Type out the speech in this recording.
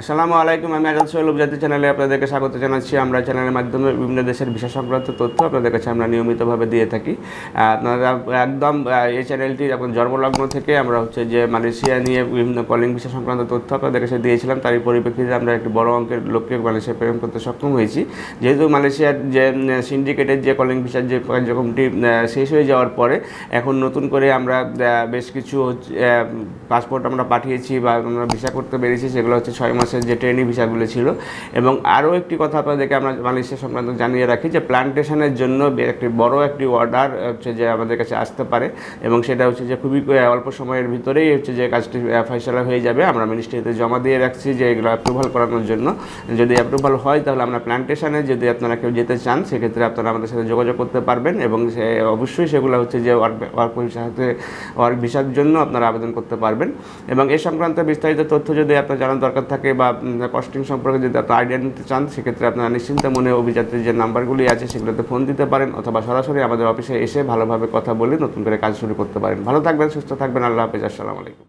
আসসালামু আলাইকুম, আমি আজাদ সোহেল উপজাতি চ্যানেলে আপনাদেরকে স্বাগত জানাচ্ছি। আমরা চ্যানেলের মাধ্যমে বিভিন্ন দেশের ভিসা সংক্রান্ত তথ্য আপনাদের কাছে আমরা নিয়মিতভাবে দিয়ে থাকি। আপনারা একদম এই চ্যানেলটি এখন জন্মলগ্ন থেকে আমরা হচ্ছে যে মালয়েশিয়া নিয়ে বিভিন্ন কলিং ভিসা সংক্রান্ত তথ্য আপনাদের কাছে দিয়েছিলাম। তারই পরিপ্রেক্ষিতে আমরা একটি বড় অঙ্কের লোককে মালয়েশিয়া প্রেরণ করতে সক্ষম হয়েছি। যেহেতু মালয়েশিয়ার যে সিন্ডিকেটের যে কলিং ভিসার যে কার্যক্রমটি শেষ হয়ে যাওয়ার পরে এখন নতুন করে আমরা বেশ কিছু পাসপোর্ট আমরা পাঠিয়েছি বা আমরা ভিসা করতে পেরেছি, সেগুলো হচ্ছে ছয় মাসের যে ট্রেনিং ভিসাগুলো ছিল। এবং আরও একটি কথা আপনাদেরকে আমরা মালয়েশিয়া সংক্রান্ত জানিয়ে রাখি যে, প্লান্টেশনের জন্য একটি বড় একটি অর্ডার হচ্ছে যে আমাদের কাছে আসতে পারে। এবং সেটা হচ্ছে যে খুবই অল্প সময়ের ভিতরেই হচ্ছে যে কাজটি ফয়সলা হয়ে যাবে। আমরা মিনিস্ট্রিতে জমা দিয়ে রাখছি যে এগুলো অ্যাপ্রুভাল করানোর জন্য। যদি অ্যাপ্রুভাল হয় তাহলে আমরা প্লান্টেশনে যদি আপনারা কেউ যেতে চান, সেক্ষেত্রে আপনারা আমাদের সাথে যোগাযোগ করতে পারবেন। এবং সে, অবশ্যই সেগুলো হচ্ছে যে ওয়ার্ক ওয়ার্ক সাথে ওয়ার্ক ভিসার জন্য আপনারা আবেদন করতে পারবেন। এবং এ সংক্রান্ত বিস্তারিত তথ্য যদি আপনার জানার দরকার থাকে বা কস্টিং সম্পর্কে যদি আপনার আইডিয়া নিতে চান, সেক্ষেত্রে আপনারা নিশ্চিন্ত মনে অভিযাত্রীর যে নাম্বারগুলি আছে, সেগুলোতে ফোন দিতে পারেন অথবা সরাসরি আমাদের অফিসে এসে ভালোভাবে কথা বলে নতুন করে কাজ শুরু করতে পারেন। ভালো থাকবেন, সুস্থ থাকবেন, আল্লাহ হাফিজ, আসসালামু আলাইকুম।